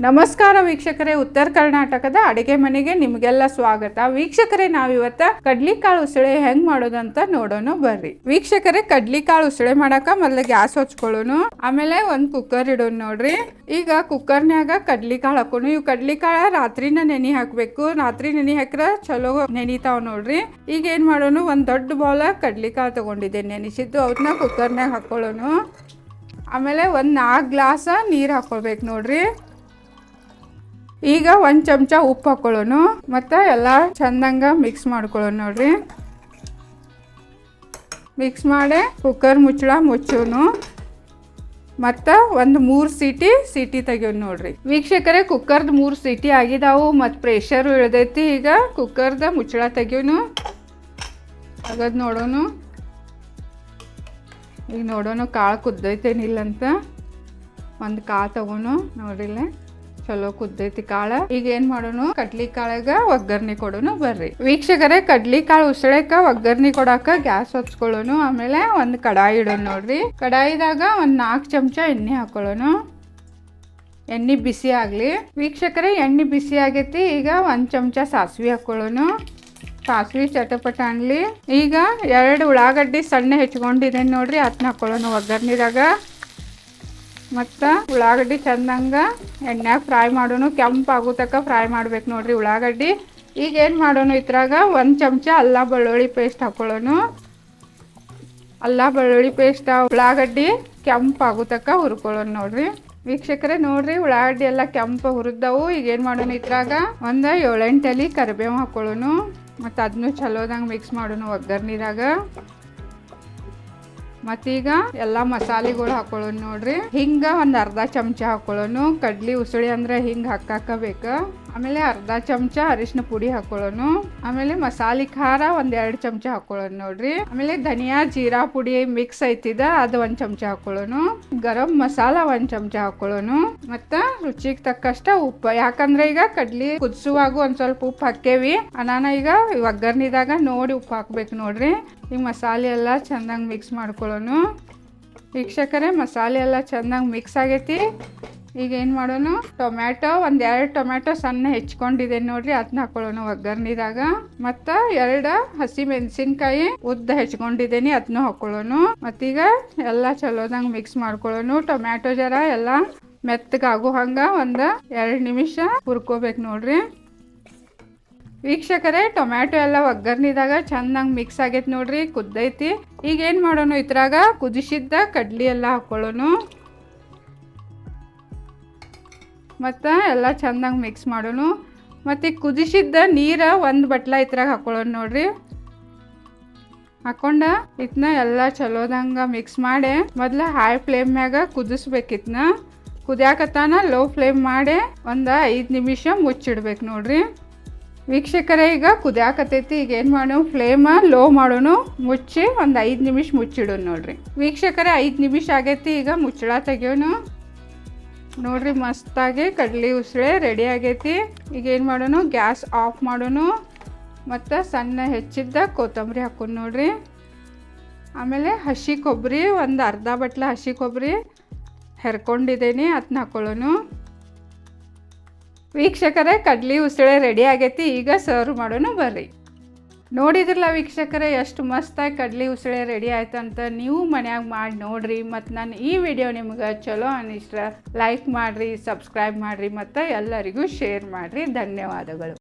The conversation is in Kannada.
ನಮಸ್ಕಾರ ವೀಕ್ಷಕರೇ, ಉತ್ತರ ಕರ್ನಾಟಕದ ಅಡಿಗೆ ಮನೆಗೆ ನಿಮಗೆಲ್ಲ ಸ್ವಾಗತ. ವೀಕ್ಷಕರೇ, ನಾವಿವತ್ತ ಕಡ್ಲಿಕಾಳು ಉಸಳೆ ಹೆಂಗ್ ಮಾಡೋದಂತ ನೋಡೋಣ ಬರ್ರಿ. ವೀಕ್ಷಕರೇ, ಕಡ್ಲಿಕಾಳು ಉಸಳೆ ಮಾಡಾಕ ಮೊದ್ಲು ಗ್ಯಾಸ್ ಹಚ್ಕೊಳ್ಳೋನು ಆಮೇಲೆ ಒಂದ್ ಕುಕ್ಕರ್ ಇಡೋಣ ನೋಡ್ರಿ. ಈಗ ಕುಕ್ಕರ್ನ್ಯಾಗ ಕಡ್ಲಿಕಾಳು ಹಾಕೋಣ. ಇವು ಕಡ್ಲಿಕಾಳ ರಾತ್ರಿನ ನೆನಿ ಹಾಕ್ಬೇಕು. ರಾತ್ರಿ ನೆನಿ ಹಾಕ್ರ ಚಲೋ ನೆನಿತಾವ್ ನೋಡ್ರಿ. ಈಗ ಏನ್ ಮಾಡೋನು ಒಂದ್ ದೊಡ್ಡ ಬೌಲ ಕಡ್ಲಿಕಾಳು ತಗೊಂಡಿದ್ದೆ ನೆನಿಸಿದ್ದು. ಅವನ್ನ ಕುಕ್ಕರ್ನ್ಯಾಗ ಹಾಕೊಳ್ಳೋನು ಆಮೇಲೆ ಒಂದ್ ನಾಲ್ಕು ಗ್ಲಾಸ ನೀರು ಹಾಕೊಳ್ಬೇಕು ನೋಡ್ರಿ. ಈಗ ಒಂದು ಚಮಚ ಉಪ್ಪು ಹಾಕೊಳ್ಳೋನು, ಮತ್ತು ಎಲ್ಲ ಚಂದಂಗ ಮಿಕ್ಸ್ ಮಾಡ್ಕೊಳ್ಳೋಣ ನೋಡ್ರಿ. ಮಿಕ್ಸ್ ಮಾಡಿ ಕುಕ್ಕರ್ ಮುಚ್ಚಳ ಮುಚ್ಚೋನು. ಮತ್ತು ಒಂದು ಮೂರು ಸೀಟಿ ಸೀಟಿ ತೆಗಿಯೋನು ನೋಡ್ರಿ. ವೀಕ್ಷಕರೇ ಕುಕ್ಕರ್ದು ಮೂರು ಸೀಟಿ ಆಗಿದಾವು, ಮತ್ತು ಪ್ರೆಷರು ಇಳ್ದೈತಿ, ಈಗ ಕುಕ್ಕರ್ದ ಮುಚ್ಚಳ ತೆಗಿಯೋನು. ತೆಗದ್ ನೋಡೋನು. ಈಗ ನೋಡೋನು ಕಾಳು ಕುದ್ದೈತೇನಿಲ್ಲಂತ ಒಂದು ಕಾಳು ತಗೋನು ನೋಡ್ರಿಲ್ಲ ಚಲೋ ಕುದ್ದೈತಿ ಕಾಳ. ಈಗ ಏನ್ ಮಾಡೋನು? ಕಡ್ಲಿ ಕಾಳಗ ಒಗ್ಗರ್ಣಿ ಕೊಡೋನು ಬರ್ರಿ. ವೀಕ್ಷಕರೇ, ಕಡ್ಲಿ ಕಾಳು ಉಸಳಕ ಒಗ್ಗರ್ಣಿ ಕೊಡಾಕ ಗ್ಯಾಸ್ ಹೊಚ್ಕೊಳ್ಳೋನು. ಆಮೇಲೆ ಒಂದ್ ಕಡಾಯಿ ಇಡೋಣ ನೋಡ್ರಿ. ಕಡಾಯಿದಾಗ ಒಂದ್ ನಾಲ್ಕು ಚಮಚ ಎಣ್ಣೆ ಹಾಕೊಳ್ಳೋನು. ಎಣ್ಣೆ ಬಿಸಿ ಆಗಲಿ. ವೀಕ್ಷಕರೇ, ಎಣ್ಣೆ ಬಿಸಿ ಆಗೈತಿ. ಈಗ ಒಂದು ಚಮಚ ಸಾಸಿವೆ ಹಾಕೊಳ್ಳೋನು. ಸಾಸಿವೆ ಚಟಪಟ ಅನ್ಲಿ ಈಗ ಎರಡು ಉಳ್ಳಾಗಡ್ಡಿ ಸಣ್ಣ ಹೆಚ್ಕೊಂಡಿದ್ದೇನೆ ನೋಡ್ರಿ. ಅದನ್ನ ಹಾಕೊಳ್ಳೋಣ ಒಗ್ಗರ್ಣಿದಾಗ. ಮತ್ತು ಉಳ್ಳಾಗಡ್ಡಿ ಚಂದಂಗ ಎಣ್ಣೆಗೆ ಫ್ರೈ ಮಾಡೋನು ಕೆಂಪು ಫ್ರೈ ಮಾಡ್ಬೇಕು ನೋಡ್ರಿ ಉಳ್ಳಾಗಡ್ಡಿ. ಈಗ ಏನು ಮಾಡೋನು ಇದ್ರಾಗ ಒಂದು ಚಮಚ ಅಲ್ಲ ಬೆಳ್ಳುಳ್ಳಿ ಪೇಸ್ಟ್ ಹಾಕೊಳ್ಳೋನು. ಅಲ್ಲ ಬೆಳ್ಳುಳ್ಳಿ ಪೇಸ್ಟ್ ಉಳ್ಳಾಗಡ್ಡಿ ಕೆಂಪು ತನಕ ಹುರ್ಕೊಳ್ಳೋನು ನೋಡ್ರಿ. ವೀಕ್ಷಕರೇ ನೋಡ್ರಿ ಉಳ್ಳಾಗಡ್ಡಿ ಎಲ್ಲ ಕೆಂಪು ಹುರಿದವು. ಈಗ ಏನು ಮಾಡೋಣ ಇದ್ರಾಗ ಒಂದು ಏಳೆಂಟಲ್ಲಿ ಕರಿಬೇವು ಹಾಕೊಳ್ಳೋನು. ಮತ್ತು ಅದನ್ನು ಚಲೋದಂಗೆ ಮಿಕ್ಸ್ ಮಾಡೋನು ಒಗ್ಗರ್ನಿದಾಗ ಮತ್ತೀಗ ಎಲ್ಲ ಮಸಾಲೆಗಳು ಹಾಕೊಳ್ಳೋಣ ನೋಡ್ರಿ. ಹಿಂಗ ಒಂದು ಅರ್ಧ ಚಮಚ ಹಾಕೊಳ್ಳೋನು ಕಡ್ಲಿ ಉಸುಳಿ ಅಂದ್ರೆ ಹಿಂಗೆ ಹಾಕಾಕಬೇಕ. ಆಮೇಲೆ ಅರ್ಧ ಚಮಚ ಅರಿಶಿನ ಪುಡಿ ಹಾಕೊಳ್ಳೋನು ಆಮೇಲೆ ಮಸಾಲೆ ಖಾರ ಒಂದ್ ಎರಡು ಚಮಚ ಹಾಕೊಳ್ಳೋಣ ನೋಡ್ರಿ. ಆಮೇಲೆ ಧನಿಯಾ ಜೀರಾ ಪುಡಿ ಮಿಕ್ಸ್ ಐತಿದ ಅದು ಒಂದ್ ಚಮಚ ಹಾಕೊಳ್ಳೋನು ಗರಂ ಮಸಾಲ ಒಂದ್ ಚಮಚ ಹಾಕೊಳ್ಳೋನು ಮತ್ತ ರುಚಿಗೆ ತಕ್ಕಷ್ಟ ಉಪ್ಪು, ಯಾಕಂದ್ರೆ ಈಗ ಕಡ್ಲಿ ಕುದಿಸುವಾಗ ಒಂದ್ ಸ್ವಲ್ಪ ಉಪ್ಪು ಹಾಕೇವಿ ಅನಾನ ಈಗ ಒಗ್ಗರ್ನಿದಾಗ ನೋಡಿ ಉಪ್ಪು ಹಾಕ್ಬೇಕು ನೋಡ್ರಿ. ಈಗ ಮಸಾಲೆ ಎಲ್ಲ ಚೆಂದಂಗೆ ಮಿಕ್ಸ್ ಮಾಡ್ಕೊಳ್ಳೋನು. ವೀಕ್ಷಕರೇ, ಮಸಾಲೆ ಎಲ್ಲ ಚೆಂದಂಗೆ ಮಿಕ್ಸ್ ಆಗೈತಿ. ಈಗ ಏನು ಮಾಡೋಣ ಟೊಮ್ಯಾಟೊ, ಒಂದು ಎರಡು ಟೊಮ್ಯಾಟೊ ಸಣ್ಣ ಹೆಚ್ಕೊಂಡಿದ್ದೇನೆ ನೋಡ್ರಿ ಅದನ್ನ ಹಾಕೊಳ್ಳೋಣ ಒಗ್ಗರ್ನಿದಾಗ ಮತ್ತು ಎರಡು ಹಸಿ ಮೆಣಸಿನ್ಕಾಯಿ ಉದ್ದ ಹೆಚ್ಕೊಂಡಿದ್ದೀನಿ ಅದನ್ನು ಹಾಕೊಳ್ಳೋನು. ಮತ್ತೀಗ ಎಲ್ಲ ಚಲೋದಂಗೆ ಮಿಕ್ಸ್ ಮಾಡ್ಕೊಳ್ಳೋನು. ಟೊಮ್ಯಾಟೊ ಜರ ಎಲ್ಲ ಮೆತ್ತಗಾಗೋ ಹಂಗೆ ಒಂದು ಎರಡು ನಿಮಿಷ ಹುರ್ಕೋಬೇಕು ನೋಡ್ರಿ. ವೀಕ್ಷಕರೇ, ಟೊಮ್ಯಾಟೊ ಎಲ್ಲ ಒಗ್ಗರ್ನಿದಾಗ ಚೆನ್ನಾಗಿ ಮಿಕ್ಸ್ ಆಗೈತೆ ನೋಡ್ರಿ, ಕುದ್ದೈತಿ. ಈಗ ಏನು ಮಾಡೋಣ ಇದ್ರಾಗ? ಕುದಿಸಿದ್ದ ಕಡ್ಲಿ ಎಲ್ಲ ಹಾಕೊಳ್ಳೋನು. ಮತ್ತು ಎಲ್ಲ ಚೆನ್ನಾಗಿ ಮಿಕ್ಸ್ ಮಾಡೋನು. ಮತ್ತು ಕುದಿಸಿದ್ದ ನೀರು ಒಂದು ಬಟ್ಲ ಇದ್ರಾಗ ಹಾಕೊಳ್ಳೋನು ನೋಡ್ರಿ. ಹಾಕೊಂಡ ಇದನ್ನ ಎಲ್ಲ ಚಲೋದಂಗೆ ಮಿಕ್ಸ್ ಮಾಡಿ, ಮೊದ್ಲ ಹೈ ಫ್ಲೇಮ್ ಮ್ಯಾಗ ಕುದಿಸ್ಬೇಕಿತ್ನ ಕುದಿಯಾಕತ್ತಾನ ಲೋ ಫ್ಲೇಮ್ ಮಾಡಿ ಒಂದು ಐದು ನಿಮಿಷ ಮುಚ್ಚಿಡ್ಬೇಕು ನೋಡ್ರಿ. ವೀಕ್ಷಕರೇ, ಈಗ ಕುದಿಯಾಕತೈತಿ. ಈಗ ಏನು ಮಾಡೋಣ? ಫ್ಲೇಮ ಲೋ ಮಾಡೋಣ. ಮುಚ್ಚಿ ಒಂದು ಐದು ನಿಮಿಷ ಮುಚ್ಚಿಡೋಣ ನೋಡ್ರಿ. ವೀಕ್ಷಕರೇ, ಐದು ನಿಮಿಷ ಆಗೈತಿ. ಈಗ ಮುಚ್ಚಳ ತೆಗಿಯೋನು ನೋಡ್ರಿ, ಮಸ್ತಾಗಿ ಕಡ್ಲಿ ಉಸಳೆ ರೆಡಿ ಆಗೈತಿ. ಈಗ ಏನು ಮಾಡೋಣ? ಗ್ಯಾಸ್ ಆಫ್ ಮಾಡೋಣ. ಮತ್ತು ಸಣ್ಣ ಹೆಚ್ಚಿದ್ದ ಕೊತ್ತಂಬರಿ ಹಾಕೊಂಡು ನೋಡ್ರಿ. ಆಮೇಲೆ ಹಸಿ ಕೊಬ್ಬರಿ, ಒಂದು ಅರ್ಧ ಬಟ್ಲ ಹಸಿ ಕೊಬ್ಬರಿ. ಹೆರ್ಕೊಂಡಿದ್ದೀನಿ ಅದನ್ನ ಹಾಕೊಳ್ಳೋನು ವೀಕ್ಷಕರೇ, ಕಡ್ಲಿ ಉಸಳೆ ರೆಡಿ ಆಗೈತಿ, ಈಗ ಸರ್ವ್ ಮಾಡೋಣ ಬರ್ರಿ. ನೋಡಿದ್ರಲ್ಲ ವೀಕ್ಷಕರೇ, ಎಷ್ಟು ಮಸ್ತಾಗಿ ಕಡ್ಲಿ ಉಸಳೆ ರೆಡಿ ಆಯ್ತು ಅಂತ ನೀವು ಮನ್ಯಾಗ ಮಾಡಿ ನೋಡ್ರಿ. ಮತ್ತು ನಾನು ಈ ವಿಡಿಯೋ ನಿಮ್ಗೆ ಚಲೋ ಅನಿಸ್ರ ಲೈಕ್ ಮಾಡಿರಿ ಸಬ್ಸ್ಕ್ರೈಬ್ ಮಾಡಿರಿ ಮತ್ತು ಎಲ್ಲರಿಗೂ ಶೇರ್ ಮಾಡಿರಿ. ಧನ್ಯವಾದಗಳು.